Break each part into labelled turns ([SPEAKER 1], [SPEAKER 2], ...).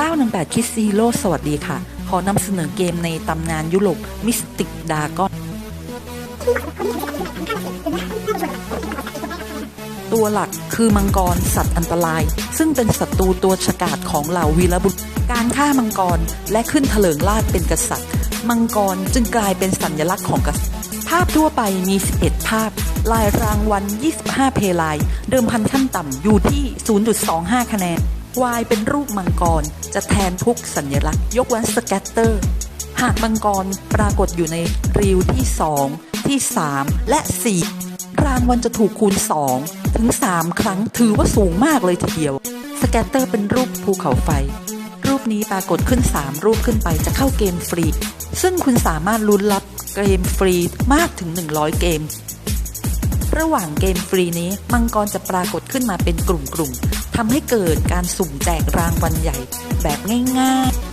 [SPEAKER 1] 918 Kids Hero สวัสดีค่ะ ขอนำเสนอเกมในตำนานยุโรป Mystic Dragon ตัวหลักคือมังกรสัตว์อันตราย ซึ่งเป็นศัตรูตัวฉกาจของเหล่าวีรบุรุษการฆ่ามังกรและขึ้นเถลิงราชเป็นกษัตริย์ มังกรจึงกลายเป็นสัญลักษณ์ของกษัตริย์ ภาพทั่วไปมี 11 ภาพ ลายรางวัล 25 เพลาย เดิมพันขั้นต่ำอยู่ที่ 0.25 คะแนน วายเป็นรูปมังกร จะแทนทุกสัญลักษณ์ ยกเว้นสแกตเตอร์ หากมังกรปรากฏอยู่ในริวที่ 2 ที่ 3 และ 4 รางวัลจะถูกคูณ 2 ถึง 3 ครั้งถือว่าสูงมากเลยทีเดียว สแกตเตอร์เป็นรูปภูเขาไฟ รูปนี้ปรากฏขึ้น 3 รูปขึ้นไปจะเข้าเกมฟรี ซึ่งคุณสามารถลุ้นรับเกมฟรีมากถึง 100 เกม ระหว่างเกมฟรีนี้มังกรจะปรากฏขึ้นมาเป็นกลุ่มๆ ทำให้เกิดการสุ่มแจกรางวัลใหญ่แบบง่ายๆ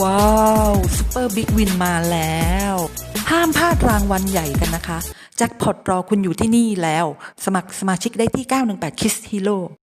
[SPEAKER 1] ว้าวซูเปอร์บิ๊กวินมาแล้ว ห้ามพลาดรางวัลใหญ่กันนะคะ แจ็คพอตรอคุณอยู่ที่นี่แล้ว สมัครสมาชิกได้ที่ 918 Kiss Hero